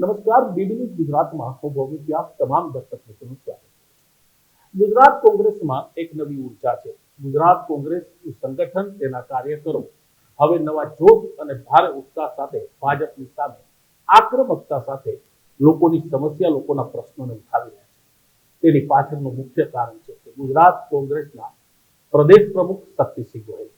નમસ્કાર બીબીની ગુજરાતમાં હું ભૌમિક તમામ દર્શક મિત્રોનું સ્વાગત છે ગુજરાત કોંગ્રેસમાં એક નવી ઊર્જા છે ગુજરાત કોંગ્રેસ સંગઠન, તેના કાર્યકરો, હવે નવા જોશ અને ભારે ઉત્સાહ સાથે ભાજપની સામે આક્રમકતા સાથે લોકોની સમસ્યા લોકોના પ્રશ્નોને ઉઠાવી રહ્યા છે. તેની પાછળનું મુખ્ય કારણ છે કે ગુજરાત કોંગ્રેસના પ્રદેશ પ્રમુખ શક્તિસિંહ ગોહિલ,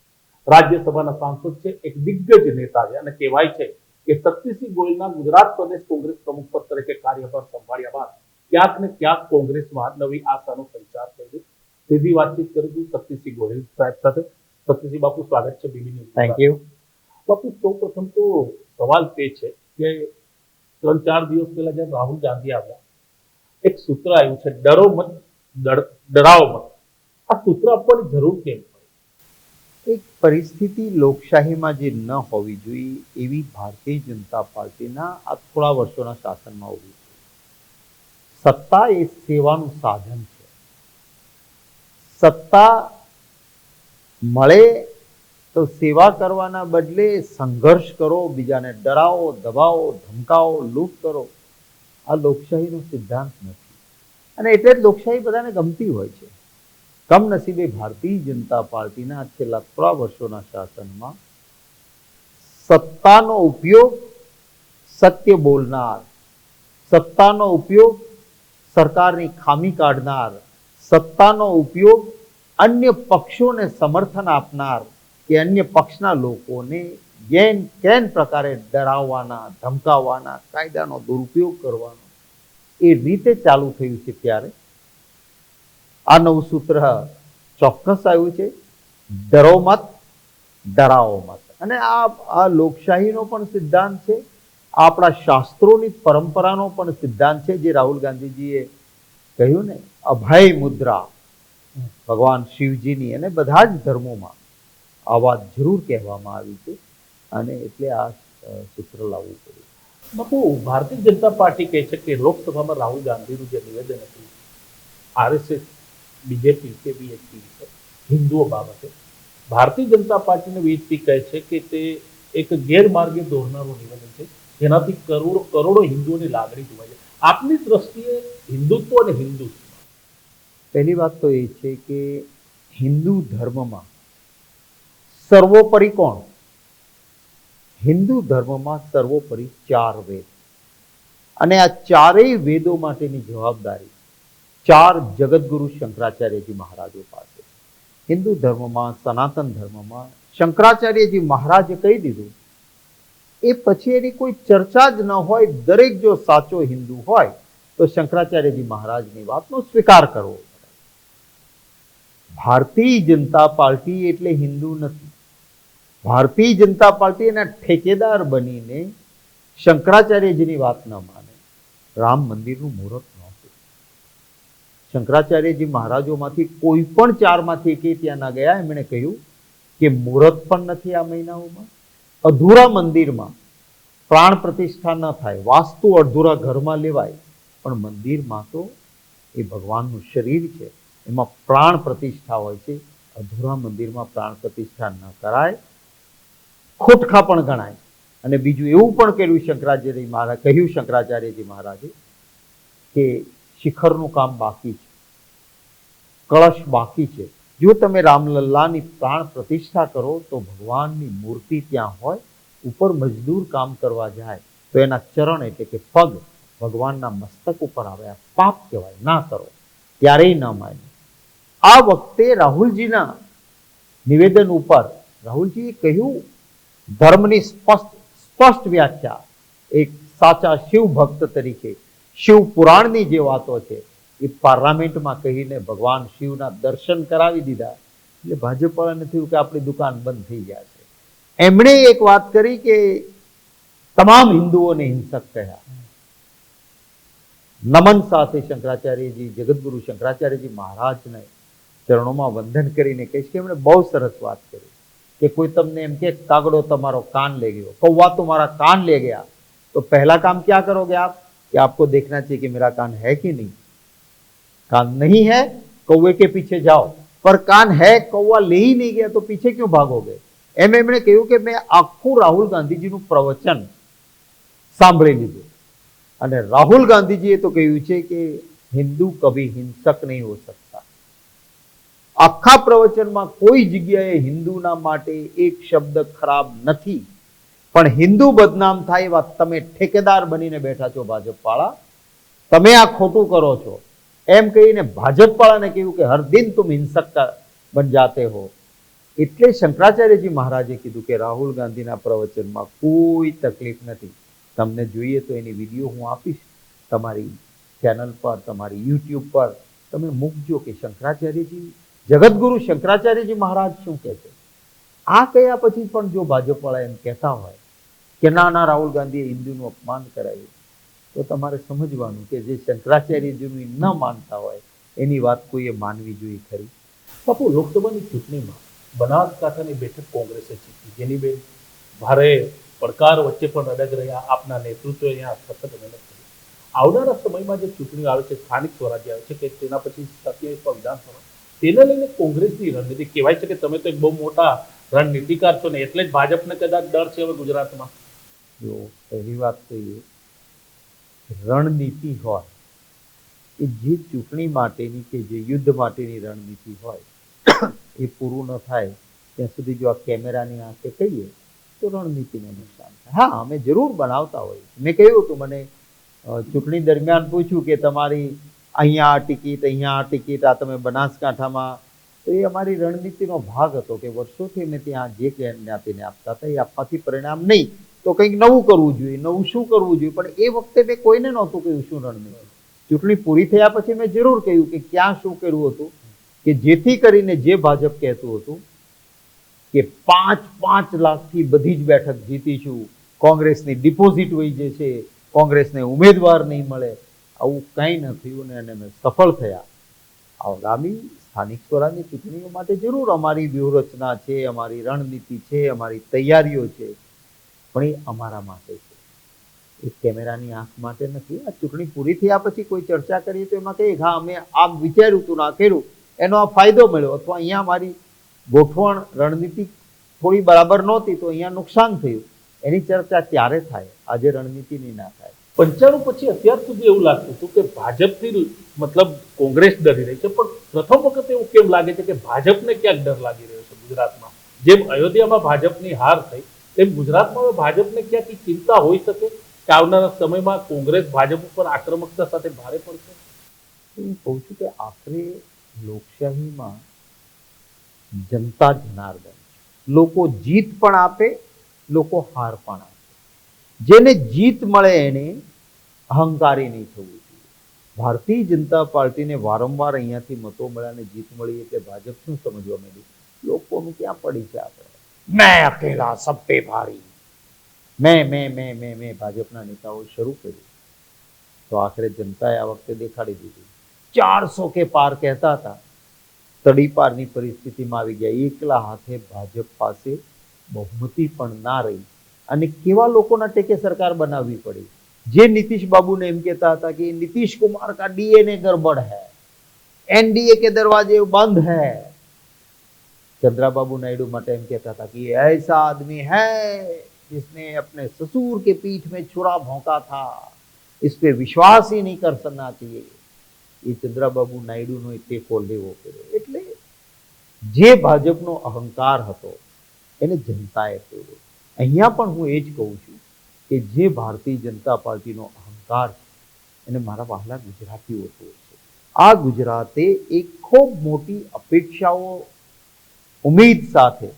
રાજ્યસભાના સાંસદ છે, એક દિગ્ગજ નેતા છે અને કહેવાય છે કે શક્તિસિંહ ગોયલના ગુજરાત પ્રદેશ કોંગ્રેસ પ્રમુખ પદ તરીકે કાર્યભાર સંભાળ્યા બાદ ક્યાંક ને ક્યાંક કોંગ્રેસમાં નવી આશાનો સંચાર થઈ સીધી વાતચીત કરીશું શક્તિસિંહ ગોયલ સાહેબ સાથે. શક્તિસિંહ બાપુ સ્વાગત છે બીબી ન્યૂઝ થેન્ક યુ બાપુ સૌ પ્રથમ તો સવાલ તે છે કે ત્રણ ચાર દિવસ પહેલા જ્યારે રાહુલ ગાંધી આવ્યા એક સૂત્ર આવ્યું છે ડરો મત ડર- ડરાવો મત. આ સૂત્ર આપવાની જરૂર કેમ? એક પરિસ્થિતિ લોકશાહીમાં જે ન હોવી જોઈએ એવી ભારતીય જનતા પાર્ટીના આ થોડા વર્ષોના શાસનમાં હોવી સત્તા એ સેવાનું સાધન છે. સત્તા મળે તો સેવા કરવાના બદલે સંઘર્ષ કરો, બીજાને ડરાવો, દબાવો, ધમકાવો, લૂંટ કરો. આ લોકશાહીનો સિદ્ધાંત નથી. અને એટલે જ લોકશાહી બધાને ગમતી હોય છે. કમનસીબે ભારતીય જનતા પાર્ટીના છેલ્લા ત્રણ વર્ષોના શાસનમાં સત્તાનો ઉપયોગ સત્ય બોલનાર, સત્તાનો ઉપયોગ સરકારની ખામી કાઢનાર, સત્તાનો ઉપયોગ અન્ય પક્ષોને સમર્થન આપનાર કે અન્ય પક્ષના લોકોને જેન કેન પ્રકારે ડરાવવાના, ધમકાવવાના, કાયદાનો દુરુપયોગ કરવાનો એ રીતે ચાલુ થયું છે ત્યારે. આ નવું સૂત્ર ચોક્કસ આવ્યું છે. ડરો મત, ડરાવો મત. અને આ આ લોકશાહીનો પણ સિદ્ધાંત છે. આપણા શાસ્ત્રોની પરંપરાનો પણ સિદ્ધાંત છે જે રાહુલ ગાંધીજીએ કહ્યું ને, અભય મુદ્રા. ભગવાન શિવજીની અને બધા જ ધર્મોમાં આ વાત જરૂર કહેવામાં આવી છે. અને એટલે આ સૂત્ર લાવવું પડ્યું. બાપુ, ભારતીય જનતા પાર્ટી કહે છે કે લોકસભામાં રાહુલ ગાંધીનું જે નિવેદન હતું, આરએસએસ બીજેપી કે બીએસપી છે હિન્દુઓ બાબતે. ભારતીય જનતા પાર્ટીને બીએસપી કહે છે કે તે એક ગેરમાર્ગે દોરનારું નિવેદન છે. જેનાથી કરોડો કરોડો હિન્દુઓની લાગણી જોવાય છે આપની દ્રષ્ટિએ હિન્દુત્વ અને હિન્દુત્વ. પહેલી વાત તો એ છે કે હિન્દુ ધર્મમાં સર્વોપરી કોણ? હિન્દુ ધર્મમાં સર્વોપરી ચાર વેદ. અને આ ચારેય વેદો માટેની જવાબદારી ચાર જગતગુરુ શંકરાચાર્યજી મહારાજો પાસે. હિન્દુ ધર્મમાં, સનાતન ધર્મમાં શંકરાચાર્યજી મહારાજે કહી દીધું, એ પછી એની કોઈ ચર્ચા જ ન હોય, દરેક જો સાચો હિન્દુ હોય, તો શંકરાચાર્યજી મહારાજની વાતનો સ્વીકાર કરવો ભારતીય જનતા પાર્ટી એટલે હિન્દુ નથી. ભારતીય જનતા પાર્ટી એના ઠેકેદાર બનીને શંકરાચાર્યજીની વાત ન માને. રામ મંદિરનું મુહૂર્ત શંકરાચાર્યજી મહારાજોમાંથી કોઈ પણ ચારમાંથી એકે ત્યાં ના ગયા. એમણે કહ્યું કે મુહૂર્ત પણ નથી આ મહિનાઓમાં. અધૂરા મંદિરમાં પ્રાણ પ્રતિષ્ઠા ન થાય. વાસ્તુ અધૂરા ઘરમાં લેવાય. પણ મંદિરમાં તો એ ભગવાનનું શરીર છે. એમાં પ્રાણ પ્રતિષ્ઠા હોય છે. અધૂરા મંદિરમાં પ્રાણ પ્રતિષ્ઠા ન કરાય. ખોટખા પણ ગણાય. અને બીજું એવું પણ કર્યું શંકરાચાર્ય મહારાજ, કહ્યું શંકરાચાર્યજી મહારાજે કે શિખરનું કામ બાકી છે. કળશ બાકી છે. જો તમે રામલલ્લાની પ્રાણ પ્રતિષ્ઠા કરો, તો ભગવાનની મૂર્તિ ત્યાં હોય, ઉપર મજદૂર કામ કરવા જાય, તો એના ચરણ એટલે કે પગ ભગવાનના મસ્તક ઉપર આવે પાપ કહેવાય, ના કરો. ક્યારેય ન માને. આ વખતે રાહુલજીના નિવેદન ઉપર રાહુલજીએ કહ્યું, ધર્મની સ્પષ્ટ સ્પષ્ટ વ્યાખ્યા, એક સાચા શિવ ભક્ત તરીકે શિવ જે વાતો છે, એ પાર્લામેન્ટમાં કહીને ભગવાન શિવના દર્શન કરાવી દીધા. એટલે ભાજપવાળાને થયું કે આપણી દુકાન બંધ થઈ ગયા છે. એમણે એક વાત કરી કે તમામ હિન્દુઓને હિંસક કહ્યા. નમન સાથે શંકરાચાર્યજી, જગદગુરુ શંકરાચાર્યજી મહારાજને ચરણોમાં વંદન કરીને કહીશ કે એમણે બહુ સરસ વાત કરી કે કોઈ તમને એમ કે, કાગડો તમારો કાન લઈ ગયો. કૌવા તો મારા કાન લઈ ગયા. તો પહેલા કામ ક્યાં કરોગે આપ? कि आपको देखना चाहिए कि मेरा कान है कि नहीं कान नहीं है कौवे के पीछे जाओ पर कान है कौवा ले ही नहीं गया तो पीछे क्यों भागोगे એમ એમણે કહ્યું કે મેં આખું રાહુલ ગાંધીજીનું પ્રવચન સાંભળી લીધું અને રાહુલ ગાંધીજીએ તો કહ્યું છે કે હિન્દુ કભી હિંસક નહીં હો सकता આખા પ્રવચનમાં કોઈ જગ્યાએ હિન્દુના માટે એક શબ્દ ખરાબ નથી પણ હિન્દુ બદનામ થાય એવા તમે ઠેકેદાર બનીને બેઠા છો ભાજપવાળા? તમે આ ખોટું કરો છો. એમ કહીને ભાજપવાળાને કહ્યું કે હરદિન તુમ હિંસક બન જાતે હો. એટલે શંકરાચાર્યજી મહારાજે કીધું કે રાહુલ ગાંધીના પ્રવચનમાં કોઈ તકલીફ નથી. તમને જોઈએ તો એની વીડિયો હું આપીશ. તમારી ચેનલ પર, તમારી યુટ્યુબ પર તમે મૂકજો કે શંકરાચાર્યજી જગતગુરુ શંકરાચાર્યજી મહારાજ શું કહે છે? આ કયા પછી પણ જો ભાજપવાળા એમ કહેતા હોય કે ના ના રાહુલ ગાંધીએ હિન્દુનું અપમાન કરાયું. તો તમારે સમજવાનું કે જે શંકરાચાર્યજીનું ન માનતા હોય, એની વાત કોઈએ માનવી જોઈએ ખરી? બાપુ, લોકસભાની ચૂંટણીમાં બનાસકાંઠાની બેઠક કોંગ્રેસે જીતી. જેની બેન ભારે પડકાર વચ્ચે પણ અડગ રહ્યા આપના નેતૃત્વે અહીંયા સતત મહેનત કરી. આવનારા સમયમાં જે ચૂંટણીઓ આવે છે, સ્થાનિક સ્વરાજ્ય આવે છે, કે તેના પછી સત્યાવીસમાં વિધાનસભા તેને લઈને કોંગ્રેસની રણનીતિ કહેવાય છે કે તમે તો એક બહુ મોટા રણનીતિકાર છો ને, એટલે જ ભાજપને કદાચ ડર છે હવે ગુજરાતમાં. જો પહેલી વાત તો એ રણનીતિ હોય, એ જે ચૂંટણી માટેની કે જે યુદ્ધ માટેની રણનીતિ હોય, એ પૂરું ન થાય, ત્યાં સુધી જો આ કેમેરાની આંખે કહીએ, તો રણનીતિને નુકસાન થાય. હા, અમે જરૂર બનાવતા હોઈએ મેં કહ્યું હતું મને ચૂંટણી દરમિયાન પૂછ્યું કે તમારી અહીંયા આ ટિકિટ, અહીંયા આ ટિકિટ, આ તમે બનાસકાંઠામાં, તો એ અમારી રણનીતિનો ભાગ હતો કે વર્ષોથી અમે ત્યાં જે જ્ઞાતિને આપતા હતા, એ આપવાથી પરિણામ નહીં. તો કંઈક નવું કરવું જોઈએ, નવું શું કરવું જોઈએ? પણ એ વખતે મેં કોઈને નહોતું કહ્યું શું રણનીતિ. ચૂંટણી પૂરી થયા પછી મેં જરૂર કહ્યું કે ક્યાં શું કર્યું હતું? કે જેથી કરીને જે ભાજપ કહેતું હતું કે પાંચ પાંચ લાખથી બધી જ બેઠક જીતીશું, કોંગ્રેસની ડિપોઝિટ વહી જશે, કોંગ્રેસને ઉમેદવાર નહીં મળે, આવું કંઈ ન થયું ને અને અમે સફળ થયા. આગામી સ્થાનિક સ્વરાજની ચૂંટણીઓ માટે જરૂર અમારી વ્યૂહરચના છે, અમારી રણનીતિ છે, અમારી તૈયારીઓ છે. પણ એ અમારા માટે છે. એ કેમેરાની આંખ માટે નથી, આ ચૂંટણી પૂરી થયા પછી કોઈ ચર્ચા કરીએ તો એમાં કહીએ હા, અમે આમ વિચાર્યું હતું ના કર્યું એનો આ ફાયદો મળ્યો. અથવા અહીંયા મારી ગોઠવણ રણનીતિ થોડી બરાબર નહોતી તો અહીંયા નુકસાન થયું. એની ચર્ચા ત્યારે થાય, આજે રણનીતિની ના થાય. પંચાણું પછી અત્યાર સુધી એવું લાગતું હતું કે ભાજપથી મતલબ કોંગ્રેસ ડરી રહી છે, પણ પ્રથમ વખત એવું કેમ લાગે છે કે ભાજપને ક્યાંક ડર લાગી રહ્યો છે ગુજરાતમાં? જેમ અયોધ્યામાં ભાજપની હાર થઈ તેમ ગુજરાતમાં ભાજપને ક્યાંથી ચિંતા હોઈ શકે કે આવનારા સમયમાં કોંગ્રેસ ભાજપ ઉપર આક્રમકતા સાથે ભારે પડશે? હું કહું છું કે આખરે લોકશાહીમાં જનતા જનાર્દન લોકો જીત પણ આપે, લોકો હાર પણ આપે. જેને જીત મળે એને અહંકારી નહીં થવું જોઈએ. ભારતીય જનતા પાર્ટીને વારંવાર અહીંયાથી મતો મળ્યા અને જીત મળી એટલે ભાજપ શું સમજવા માંડ્યું? લોકોનું ક્યાં પડી છે આપણે મેં અકેલા સબ ભારી. મેં મેં મેં મેં મેં ભાજપના નેતાઓ શરૂ કર્યું. તો આખરે જનતાએ આ વખતે દેખાડી દીધું. ચારસો કે પાર કહેતા હતા. તડી પારની પરિસ્થિતિમાં આવી ગયા. એકલા હાથે ભાજપ પાસે બહુમતી પણ ના રહી. અને કેવા લોકોના ટેકે સરકાર બનાવવી પડી? જે નીતિશ બાબુને એમ કહેતા હતા કે નીતિશ કુમાર કા ડીએનએ ગરબડ હૈ. એનડીએ કે દરવાજે બંધ હૈ. चंद्राबाबू नायडू માટે એમ કહેતા હતા कि ये ऐसा आदमी है जिसने अपने ससुर के पीठ में छुरा भोंका था इस पे विश्वास ही नहीं कर सकना चाहिए એ ચંદ્રાબાબુ નાયડુનો એ ટેકો લેવો પડ્યો એટલે જે ભાજપનો અહંકાર હતો એને જનતાએ તોડ્યો અહીંયા પણ હું એ જ કહું છું કે જે ભારતીય જનતા પાર્ટીનો અહંકાર છે એને મારા વહાલા ગુજરાતીઓ તોડશે આ ગુજરાતે એક ખૂબ મોટી અપેક્ષાઓ ઉમેદ સાથે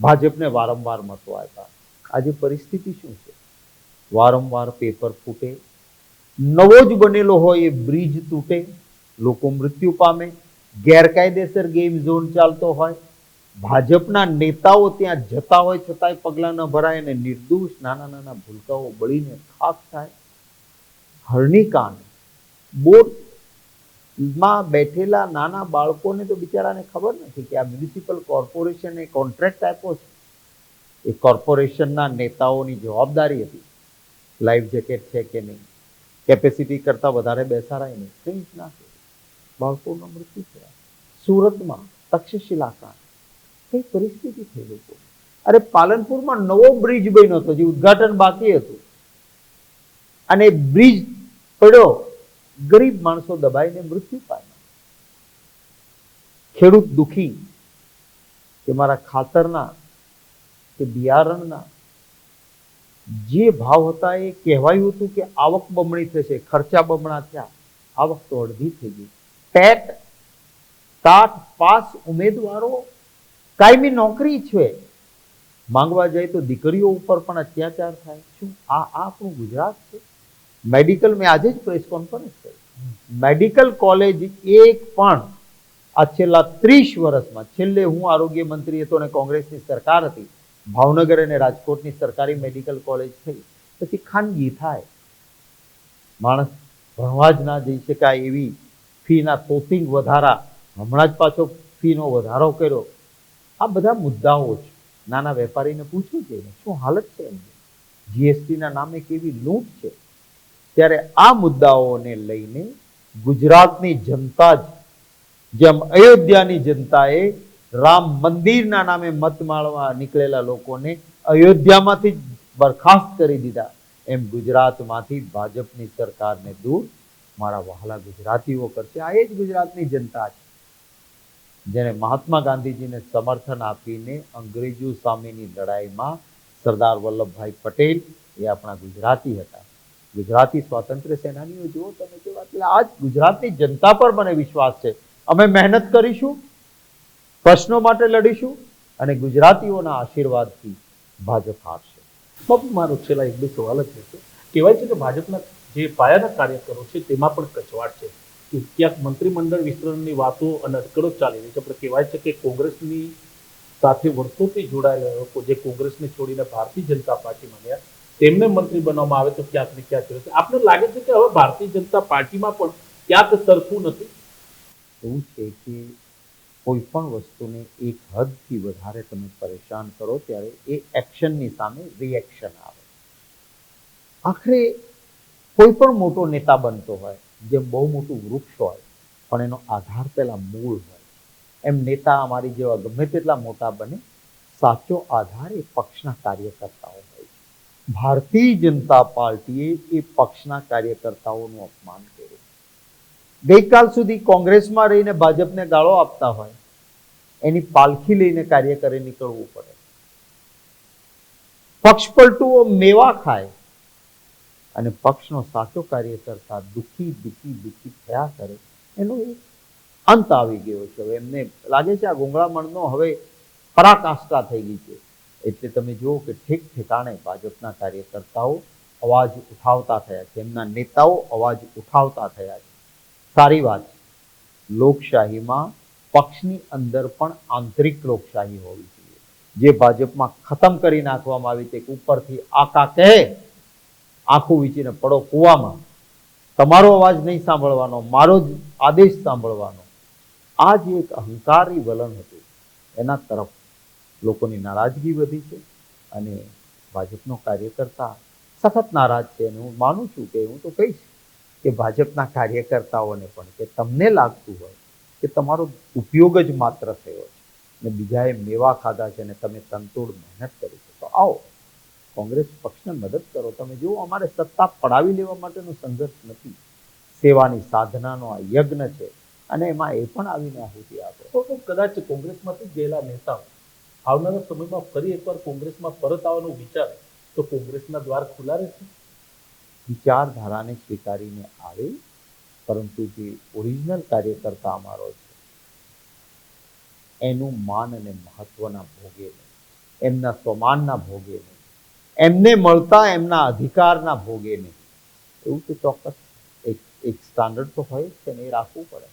ભાજપને વારંવાર મતો આપ્યા. આજે પરિસ્થિતિ શું છે? વારંવાર પેપર ફૂટે, નવો જ બનેલો હોય એ બ્રિજ તૂટે, લોકો મૃત્યુ પામે, ગેરકાયદેસર ગેમ ઝોન ચાલતો હોય, ભાજપના નેતાઓ ત્યાં જતા હોય છતાંય પગલાં ન ભરાય અને નિર્દોષ નાના નાના ભૂલકાઓ બળીને ખાક થાય. હરણીકાંડ બોટમાં બેઠેલા નાના બાળકોને તો બિચારાને ખબર નથી કે આ મ્યુનિસિપલ કોર્પોરેશને કોન્ટ્રાક્ટ આપ્યો છે. એ કોર્પોરેશનના નેતાઓની જવાબદારી હતી. લાઈફ જેકેટ છે કે નહીં? કેપેસિટી કરતાં વધારે બેસારાય નહીં. કંઈ જ ના થયું મૃત્યુ થયા. સુરતમાં તક્ષશિલાકાંડ કઈ પરિસ્થિતિ થઈ લોકો અરે પાલનપુરમાં નવો બ્રિજ બન્યો હતો, જે ઉદ્ઘાટન બાકી હતું. અને બ્રિજ પડ્યો. ગરીબ માણસો દબાઈને મૃત્યુ પામ્યા. ખેડૂત દુખી કે મારા ખાતરના કે બિયારણના જે ભાવ હતા એ કહેવાયું હતું કે આવક બમણી થશે, ખર્ચા બમણા થયા, આવક તો અડધી થઈ ગઈ. ટેટ, તાટ, પાસ, ઉમેદવારો, કાયમી નોકરી છે. માંગવા જાય તો દીકરીઓ ઉપર પણ અત્યાચાર થાય. શું આ આપણું ગુજરાત છે? મેડિકલ મેં આજે જ પ્રેસ કોન્ફરન્સ કરી. મેડિકલ કોલેજ એક પણ આ છેલ્લા ત્રીસ વર્ષમાં, છેલ્લે હું આરોગ્ય મંત્રી હતો અને કોંગ્રેસની સરકાર હતી, ભાવનગર અને રાજકોટની સરકારી મેડિકલ કોલેજ થઈ. પછી ખાનગી થાય. માણસ ભણવા જ ના જઈ શકાય એવી ફીના તોતિંગ વધારા, હમણાં જ પાછો ફીનો વધારો કર્યો. આ બધા મુદ્દાઓ છે. નાના વેપારીને પૂછવું જોઈએ શું હાલત છે એમની? જીએસટીના નામે કેવી લૂંટ છે? ત્યારે આ મુદ્દાઓને લઈને ગુજરાતની જનતા જ, જેમ અયોધ્યાની જનતાએ રામ મંદિરના નામે મત માળવા નીકળેલા લોકોને અયોધ્યામાંથી બરખાસ્ત કરી દીધા. એમ ગુજરાતમાંથી ભાજપની સરકારને દૂર મારા વહાલા ગુજરાતીઓ કરશે. આ એ જ ગુજરાતની જનતા છે. જેને મહાત્મા ગાંધીજીને સમર્થન આપીને અંગ્રેજો સામેની લડાઈમાં સરદાર વલ્લભભાઈ પટેલ એ આપણા ગુજરાતી હતા. ગુજરાતી સ્વાતંત્ર્ય સેનાનીઓ, જુઓ તમે કેવા, એટલે આજ ગુજરાતની જનતા પર મને વિશ્વાસ છે. અમે મહેનત કરીશું, પ્રશ્નો માટે લડીશું અને ગુજરાતીઓના આશીર્વાદથી ભાજપ હારશે. બાપુ, મારો છેલ્લા એક બે સવાલ જ છે. કહેવાય છે કે ભાજપના જે પાયાના કાર્યકરો છે, તેમાં પણ કચવાટ છે. કે ક્યાંક મંત્રીમંડળ વિસ્તરણની વાતો અને અટકળો ચાલી રહી છે, પણ કહેવાય છે કે કોંગ્રેસની સાથે વર્ષોથી જોડાયેલા લોકો, જે કોંગ્રેસને છોડીને ભારતીય જનતા પાર્ટીમાં ગયા તેમને મંત્રી બનાવવામાં આવે તો ક્યાંક ને ક્યાંક રહેશે. આપને લાગે છે કે હવે ભારતીય જનતા પાર્ટીમાં પણ ક્યાંક સરખું નથી? એવું છે કે કોઈ પણ વસ્તુને એક હદથી વધારે તમે પરેશાન કરો ત્યારે એ એક્શનની સામે રિએક્શન આવે. આખરે કોઈ પણ મોટો નેતા બનતો હોય જેમ બહુ મોટું વૃક્ષ હોય, પણ એનો આધાર પહેલા મૂળ હોય. એમ નેતા અમારી જેવા ગમે તેટલા મોટા બને, સાચો આધાર એ પક્ષના કાર્યકર્તાઓ ભારતીય જનતા પાર્ટીએ એ પક્ષના કાર્યકર્તાઓનું અપમાન કર્યું. ગઈકાલ સુધી કોંગ્રેસમાં રહીને ભાજપને ગાળો આપતા હોય, એની પાલખી લઈને કાર્યકરે નીકળવું પડે. પક્ષપલટુઓ મેવા ખાય અને પક્ષનો સાચો કાર્યકર્તા દુઃખી દુઃખી દુઃખી થયા કરે, એનો અંત આવી ગયો છે. એમને લાગે છે આ ગુંગળામણનો હવે પરાકાષ્ઠા થઈ ગઈ છે. એટલે તમે જુઓ કે ઠીક ઠેકાણે ભાજપના કાર્યકર્તાઓ અવાજ ઉઠાવતા થયા છે. એમના નેતાઓ અવાજ ઉઠાવતા થયા છે. સારી વાત છે. લોકશાહીમાં પક્ષની અંદર પણ આંતરિક લોકશાહી હોવી જોઈએ. જે ભાજપમાં ખતમ કરી નાખવામાં આવી તે ઉપરથી આકા કહે, આખું વીચીને પડો કૂવામાં. તમારો અવાજ નહીં સાંભળવાનો, મારો જ આદેશ સાંભળવાનો. આ જે એક અહંકારી વલણ હતું. એના તરફ લોકોની નારાજગી વધી છે અને ભાજપનો કાર્યકર્તા સખત નારાજ છે અને હું માનું છું કે હું તો કહીશ કે ભાજપના કાર્યકર્તાઓને પણ કે તમને લાગતું હોય કે તમારો ઉપયોગ જ માત્ર થયો છે ને બીજાએ મેવા ખાધા છે અને તમે તંતોડ મહેનત કરી છે. તો આવો, કોંગ્રેસ પક્ષને મદદ કરો. તમે જુઓ, અમારે સત્તા પડાવી લેવા માટેનો સંઘર્ષ નથી. સેવાની સાધનાનો આ યજ્ઞ છે અને એમાં એ પણ આવીને આહુતિ આપે. તો કદાચ કોંગ્રેસમાંથી ગયેલા નેતાઓ આવનારા સમયમાં ફરી એકવાર કોંગ્રેસમાં પરત આવવાનો વિચાર તો કોંગ્રેસના દ્વાર ખુલ્લા રહેશે. વિચારધારાને સ્વીકારીને આવે, પરંતુ જે ઓરિજિનલ કાર્યકર્તા અમારો છે, એનું માન અને મહત્વના ભોગે નહીં. એમના સ્વમાનના ભોગે નહીં. એમને મળતા એમના અધિકારના ભોગે નહીં. એવું તો ચોક્કસ એક એક સ્ટાન્ડર્ડ તો હોય જ છે ને એ રાખવું પડે.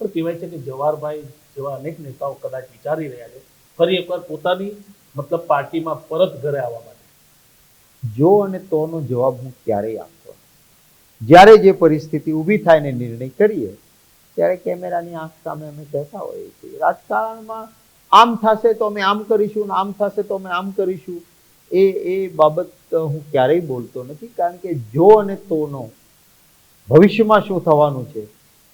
પણ કહેવાય છે કે જવાહરભાઈ જેવા અનેક નેતાઓ કદાચ વિચારી રહ્યા છે ફરી એકવાર પોતાની મતલબ પાર્ટીમાં પરત ઘરે આવવા માટે. જો અને તોનો જવાબ હું ક્યારેય આપતો જ્યારે જે પરિસ્થિતિ ઊભી થાય ને નિર્ણય કરીએ ત્યારે કેમેરાની આંખ સામે અમે કહેતા હોઈએ છીએ. રાજકારણમાં આમ થશે તો અમે આમ કરીશું ને આમ થશે તો અમે આમ કરીશું. એ એ બાબત હું ક્યારેય બોલતો નથી કારણ કે જો અને તોનો ભવિષ્યમાં શું થવાનું છે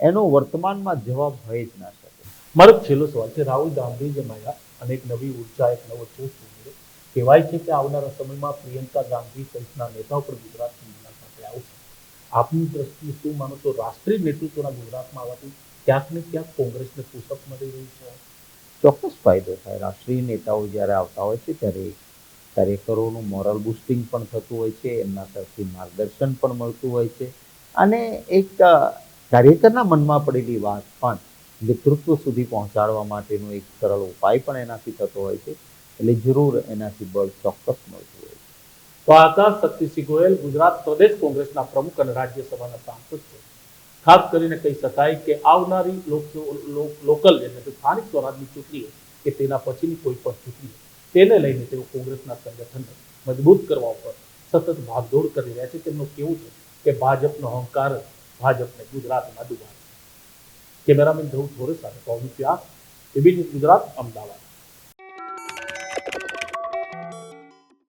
એનો વર્તમાનમાં જવાબ હોય જ ના શકે. મારો છેલ્લો સવાલ છે રાહુલ ગાંધી જે મળ્યા અને એક નવી ઊર્જા, એક નવો જોશ ઉમેરે. કહેવાય છે કે આવનારા સમયમાં પ્રિયંકા ગાંધી સહિતના નેતાઓ પણ ગુજરાતની મુલાકાતે આવશે. આપની દ્રષ્ટિએ શું માનો છો? રાષ્ટ્રીય નેતૃત્વના ગુજરાતમાં આવવાથી ક્યાંક ને ક્યાંક કોંગ્રેસને પુષઅપ મળી રહ્યું છે. ચોક્કસ ફાયદો થાય. રાષ્ટ્રીય નેતાઓ જ્યારે આવતા હોય છે, ત્યારે કાર્યકરોનું મોરલ બુસ્ટિંગ પણ થતું હોય છે, એમના તરફથી માર્ગદર્શન પણ મળતું હોય છે. અને એક કાર્યકરના મનમાં પડેલી વાત પણ નેતૃત્વ સુધી પહોંચાડવા માટેનો એક સરળ ઉપાય પણ એનાથી થતો હોય છે, એટલે જરૂર એનાથી બળ ચોક્કસ મળતું હોય છે. તો આકાશ શક્તિસિંહ ગોયલ ગુજરાત પ્રદેશ કોંગ્રેસના પ્રમુખ અને રાજ્યસભાના સાંસદ છે. ખાસ કરીને કહી શકાય કે આવનારી લોક- લોક- લોકલ એટલે કે સ્થાનિક સ્વરાજની ચૂંટણીઓ કે તેના પછીની કોઈ પણ ચૂંટણી તેને લઈને તેઓ કોંગ્રેસના સંગઠનને મજબૂત કરવા ઉપર સતત ભાગદોડ કરી રહ્યા છે. તેમનું કેવું છે કે ભાજપનો અહંકાર ભાજપને ગુજરાતમાં ડૂબાડે કેમેરામેન ધ્રુવ થોરે સાથે પવન વ્યાસ એબી ન્યૂઝ ગુજરાત અમદાવાદ